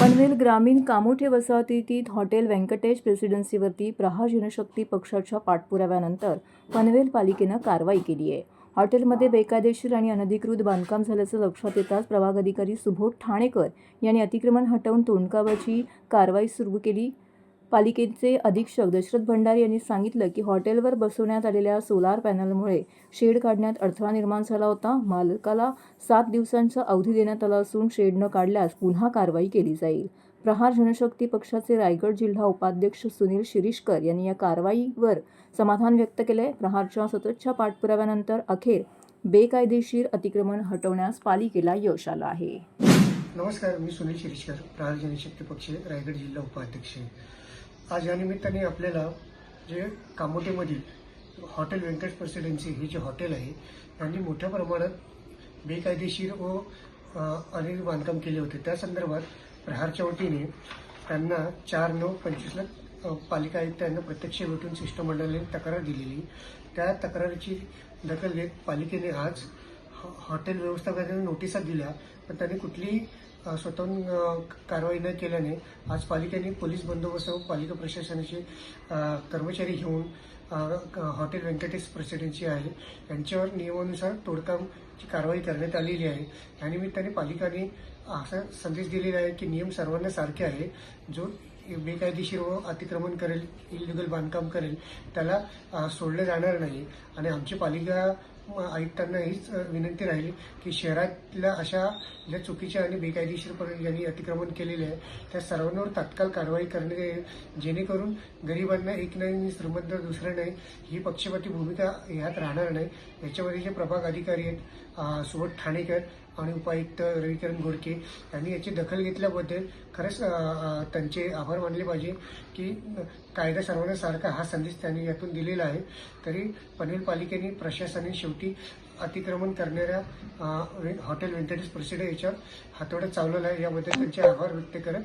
पनवेल ग्रामीण कामोठे वसाहतीत हॉटेल व्यंकटेश प्रेसिडेन्सीवरती प्रहार जनशक्ती पक्षाच्या पाठपुराव्यानंतर पनवेल पालिकेनं कारवाई केली आहे. हॉटेलमध्ये बेकायदेशीर आणि अनधिकृत बांधकाम झाल्याचं लक्षात येताच प्रभाग अधिकारी सुबोध ठाणेकर यांनी अतिक्रमण हटवून तोंडकावाची कारवाई सुरू केली. पालिकेचे अधीक्षक दशरथ भंडारी यांनी सांगितलं की हॉटेलवर बसवण्यात आलेल्या सोलार पॅनलमुळे शेड काढण्यात अडथळा निर्माण झाला होता. मालकाला सात दिवसांचा अवधी देण्यात आला असून शेड न काढल्यास पुन्हा कारवाई केली जाईल. प्रहार जनशक्ती पक्षाचे रायगड जिल्हा उपाध्यक्ष सुनील शिरीषकर यांनी या कारवाईवर समाधान व्यक्त केले. प्रहारच्या सततच्या पाठपुराव्यानंतर अखेर बेकायदेशीर अतिक्रमण हटवण्यास पालिकेला यश आलं आहे. नमस्कार मी सुनील शिरीषकर प्रहार जनशक्ती पक्ष रायगड जिल्हा उपाध्यक्ष. आज या निमित्ताने आपल्याला जे कामोटेमधील हॉटेल व्यंकट प्रेसिडेन्सी हे जे हॉटेल आहे यांनी मोठ्या प्रमाणात बेकायदेशीर व अनिल अनेक बांधकाम केले होते. त्या संदर्भात प्रहारच्या वतीने त्यांना चार नऊ पंचवीसला पालिका आयुक्तांना प्रत्यक्ष भेटून शिष्टमंडळाने तक्रार दिलेली. त्या तक्रारीची दखल घेत पालिकेने आज हॉ- हॉटेल व्यवस्थापकांना नोटिसा दिल्या पण त्यांनी कुठलीही स्वतःहून कारवाई न केल्याने आज पालिकेने पोलीस बंदोबस्त व पालिका प्रशासनाचे कर्मचारी घेऊन हॉटेल व्यंकटेश प्रेसिडेन्सी आहे. यांच्यावर नियमानुसार तोडकामची कारवाई करण्यात आलेली आहे. या निमित्ताने पालिकाने असा संदेश दिलेला आहे की नियम सर्वांना सारखे आहे. जो बेकायदेशीर व अतिक्रमण करेल इलिगल बांधकाम करेल त्याला सोडलं जाणार नाही. आणि आमची पालिका आयुक्तांना हीच विनंती राहील की शहरातल्या अशा ज्या चुकीच्या आणि बेकायदेशीरपणे ज्यांनी यांनी अतिक्रमण केलेले आहे त्या सर्वांवर तात्काळ कारवाई करण्यात येईल जेणेकरून गरिबांना एक नाही श्रीमंत दुसरं नाही ही पक्षपाती भूमिका ह्यात राहणार नाही. याच्यामध्ये जे प्रभाग अधिकारी आहेत सुबोध ठाणेकर आणि उपायुक्त रविकिरण गोडके यांनी याची दखल घेतल्याबद्दल खरंच त्यांचे आभार मानले पाहिजे की कायदा सर्वांना सारखा हा संदेश त्यांनी यातून दिलेला आहे. तरी पनवेल पालिकेने प्रशासनाने शेवटी अतिक्रमण करणाऱ्या हॉटेल व्यंकटेश प्रसिद्ध याच्यावर हातोडा चावलेला आहे. याबद्दल त्यांचे आभार व्यक्त करत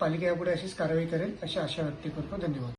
पालिका यापुढे अशीच कारवाई करेल अशी आशा व्यक्त करतो. धन्यवाद.